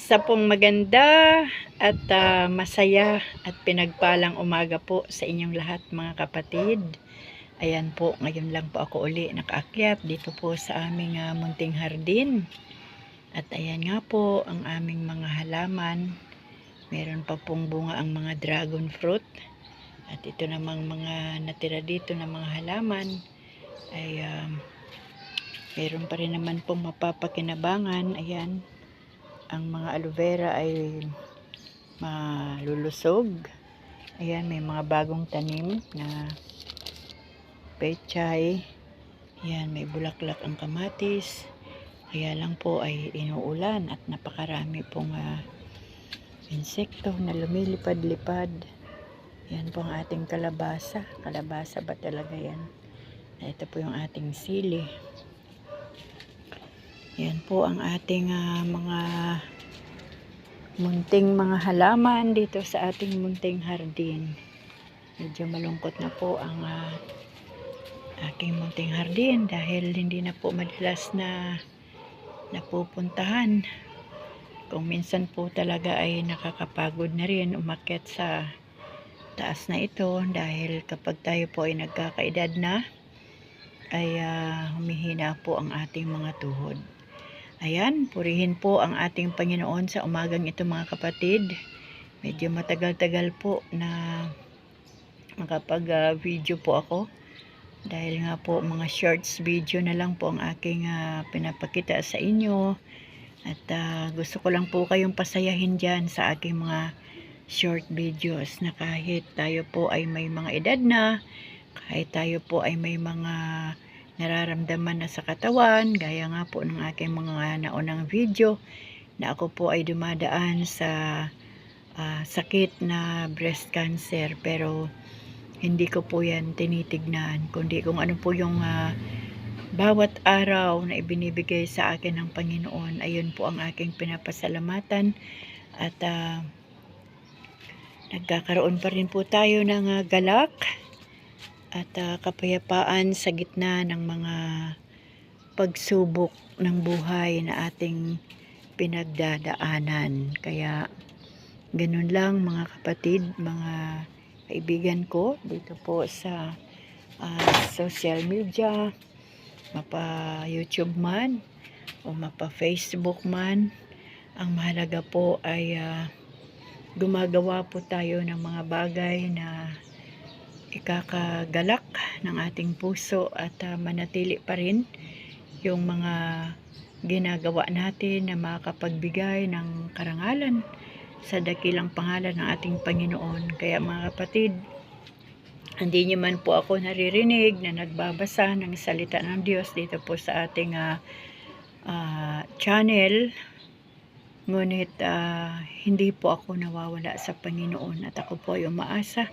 Isa pong maganda at ah, masaya at pinagpalang umaga po sa inyong lahat mga kapatid. Ayan po, ngayon lang po ako uli nakaakyat dito po sa aming ah, munting hardin. At ayan nga po ang aming mga halaman. Meron pa pong bunga ang mga dragon fruit. At ito namang mga natira dito na mga halaman ay ah, meron pa rin naman pong mapapakinabangan. Ayan, ang mga aloe vera ay malulusog. Ayan, may mga bagong tanim na pechay. Ayan, may bulaklak ang kamatis. Kaya lang po ay inuulan at napakarami pong ah, insekto na lumilipad-lipad. Yan po ang ating kalabasa. Kalabasa ba talaga yan? Ito po yung ating sili. Yan po ang ating ah, mga munting mga halaman dito sa ating munting hardin. Medyo malungkot na po ang ah, aking munting hardin dahil hindi na po madalas na napupuntahan. Kung minsan po talaga ay nakakapagod na rin umakyat sa taas na ito dahil kapag tayo po ay nagkakaedad na ay ah, humihina po ang ating mga tuhod. Ayan, purihin po ang ating Panginoon sa umagang ito mga kapatid. Medyo matagal-tagal po na makapag-video po ako. Dahil nga po mga shorts video na lang po ang aking ah, pinapakita sa inyo. At ah, gusto ko lang po kayong pasayahin dyan sa aking mga short videos na kahit tayo po ay may mga edad na, kahit tayo po ay may mga nararamdaman na sa katawan, gaya nga po ng aking mga naunang video, na ako po ay dumadaan sa ah, sakit na breast cancer, pero hindi ko po yan tinitignan, kundi kung ano po yung ah, bawat araw na ibinibigay sa akin ng Panginoon, ayun po ang aking pinapasalamatan. At ah, nagkakaroon pa rin po tayo ng ah, galak at ah, kapayapaan sa gitna ng mga pagsubok ng buhay na ating pinagdadaanan. Kaya ganun lang mga kapatid, mga kaibigan ko dito po sa ah, social media, mapa YouTube man o mapa Facebook man. Ang mahalaga po ay ah, gumagawa po tayo ng mga bagay na ikakagalak ng ating puso at ah, manatili pa rin yung mga ginagawa natin na makapagbigay ng karangalan sa dakilang pangalan ng ating Panginoon. Kaya mga kapatid, hindi niyo man po ako naririnig na nagbabasa ng salita ng Diyos dito po sa ating ah, ah, channel. Ngunit ah, hindi po ako nawawala sa Panginoon at ako po ay umaasa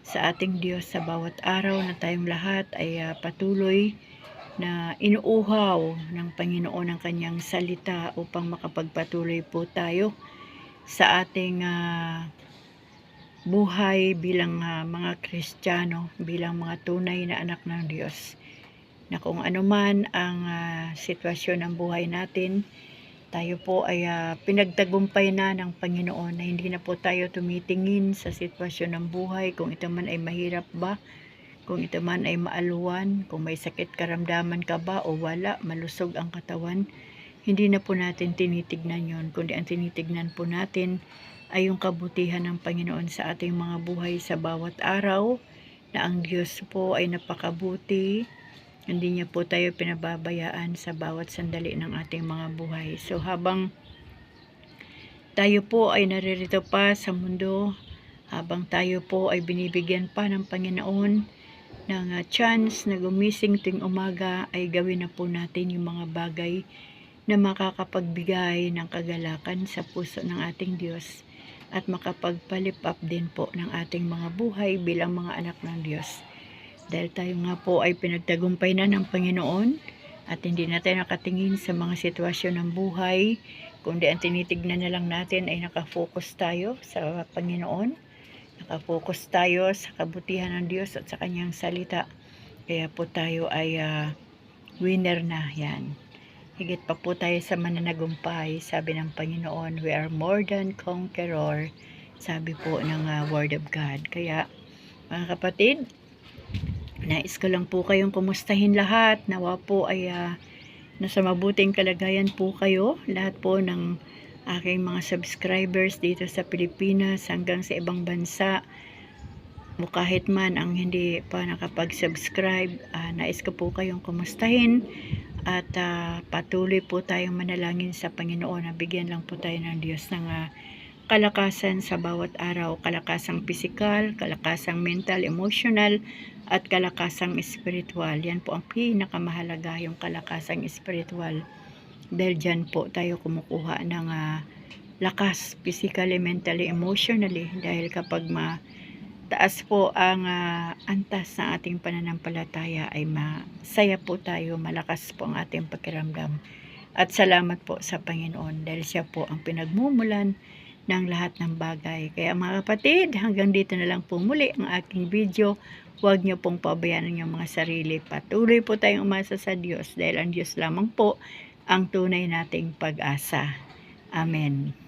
sa ating Diyos sa bawat araw na tayong lahat ay ah, patuloy na inuuhaw ng Panginoon ang kanyang salita upang makapagpatuloy po tayo sa ating ah, buhay bilang ah, mga Kristiyano, bilang mga tunay na anak ng Diyos. Na kung ano man ang ah, sitwasyon ng buhay natin, tayo po ay ah, pinagtagumpay na ng Panginoon na hindi na po tayo tumitingin sa sitwasyon ng buhay. Kung ito man ay mahirap ba, kung ito man ay maaluwan, kung may sakit karamdaman ka ba o wala, malusog ang katawan, hindi na po natin tinitignan yon kundi ang tinitignan po natin ay yung kabutihan ng Panginoon sa ating mga buhay sa bawat araw na ang Diyos po ay napakabuti hindi niya po tayo pinababayaan sa bawat sandali ng ating mga buhay. So habang tayo po ay naririto pa sa mundo, habang tayo po ay binibigyan pa ng Panginoon ng ah, chance na gumising tuwing umaga ay gawin na po natin yung mga bagay na makakapagbigay ng kagalakan sa puso ng ating Diyos at makapagpalip up din po ng ating mga buhay bilang mga anak ng Diyos. Dahil tayo nga po ay pinagtagumpay na ng Panginoon at hindi na tayo nakatingin sa mga sitwasyon ng buhay, kundi ang tinitignan na lang natin ay nakafocus tayo sa Panginoon, nakafocus tayo sa kabutihan ng Diyos at sa kanyang salita. Kaya po tayo ay ah, winner na yan. higit pa po tayo sa mananagumpay. Sabi ng Panginoon, we are more than conqueror. Sabi po ng ah, Word of God. Kaya, mga kapatid, nais ko lang po kayong kumustahin lahat. Nawa po ay ah, nasa mabuting kalagayan po kayo. Lahat po ng aking mga subscribers dito sa Pilipinas hanggang sa ibang bansa o kahit man ang hindi pa nakapag-subscribe, ah, nais ko po kayong kumustahin at ah, patuloy po tayong manalangin sa Panginoon na bigyan lang po tayo ng Diyos ng ah, kalakasan sa bawat araw, kalakasang pisikal, kalakasang mental, emotional, at kalakasang spiritual. Yan po ang pinakamahalaga, yung kalakasang spiritual. Dahil dyan po tayo kumukuha ng ah, lakas, physically, mentally, emotionally. Dahil kapag ma taas po ang ah, antas ng ating pananampalataya ay masaya po tayo, malakas po ang ating pakiramdam. At salamat po sa Panginoon dahil siya po ang pinagmumulan ng lahat ng bagay. Kaya mga kapatid, hanggang dito na lang po muli ang aking video. Huwag niyo pong pabayaan ang mga sarili. Patuloy po tayong umasa sa Diyos dahil ang Diyos lamang po ang tunay nating pag-asa. Amen.